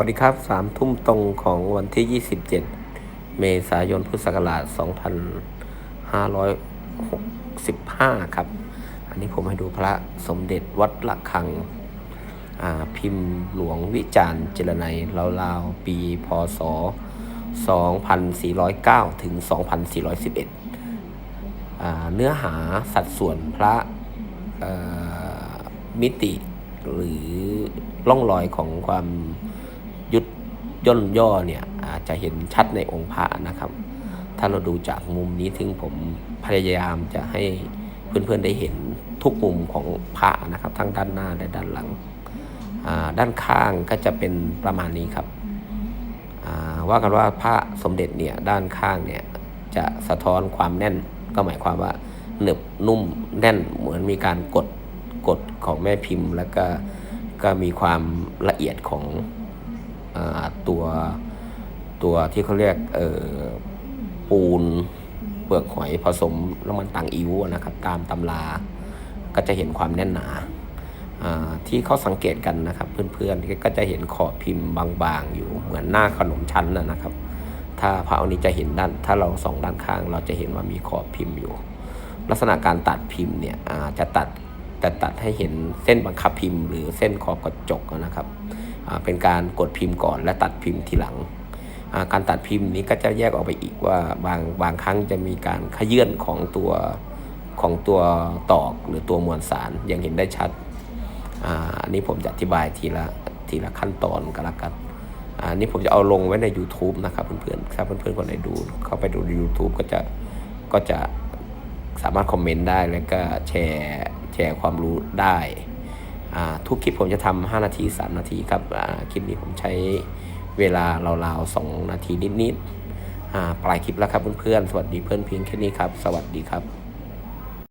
วัสดีครับสามทุ่มตรงของวันที่ 27 เมษายนพุทธศักราช 2565 ครับ อันนี้ผมให้ดูพระสมเด็จวัดละคัง พิมพ์หลวงวิจารณ์เจรไนยราวๆ ปีพศ 2409 ถึง 2411อ่าเนื้อหาสัดส่วนพระมิติหรือร่องรอยของความ ย่นย่อเนี่ยอาจจะเห็นชัดในองค์พระนะครับ ถ้าเราดูจากมุมนี้ถึงผมพยายามจะให้เพื่อนๆได้เห็นทุกมุมของพระนะครับ ทั้งด้านหน้าและด้านหลังอ่าด้านข้างก็จะเป็นประมาณนี้ครับอ่าว่ากันว่าพระสมเด็จเนี่ยด้านข้างเนี่ยจะสะท้อนความแน่น ก็หมายความว่าหนึบนุ่มแน่นเหมือนมีการกดกดของแม่พิมพ์ แล้วก็ก็มีความละเอียดของ ตัวตัวที่เขาเรียกเอ่อปูนเปลือกหอยผสมน้ำมันต่างอิ้วนะครับ ตามตำราก็จะเห็นความแน่นหนาที่เขาสังเกตกันนะครับเพื่อนๆก็จะเห็นขอบพิมพ์บางๆ อยู่เหมือนหน้าขนมชั้นนะครับ ถ้าพระอนี้จะเห็นด้าน ถ้าเราส่องด้านข้าง เราจะเห็นว่ามีขอบพิมพ์อยู่ ลักษณะการตัดพิมพ์เนี่ยจะตัดจะตัดให้เห็นเส้นบังคับพิมพ์ หรือเส้นขอบกระจกนะครับ เป็นการกดพิมพ์ก่อนและตัดพิมพ์ทีหลัง การตัดพิมพ์นี้ก็จะแยกออกไปอีกว่าบางบางครั้งจะมีการขยื่นของตัวของตัวตอกหรือตัวมวลสารอย่างเห็นได้ชัดอ,อันนี้ผมจะอธิบายทีละทีละขั้นตอนกันละกันอันนี้ผมจะเอาลงไว้ใน YouTube นะครับเพื่อนๆถ้าเพื่อนๆคนไหนดู เข้าไปดูใน YouTube ก็จะก็จะสามารถคอมเมนต์ได้แล้วก็แชร์แชร์ความรู้ได้ ทุกคลิปผมจะทำ5นาที 3 นาทีครับคลิปนี้ผมใช้เวลาราวๆ2นาทีนิดๆปลายคลิปแล้วครับเพื่อนๆ สวัสดีเพื่อนเพียงแค่นี้ครับ สวัสดีครับ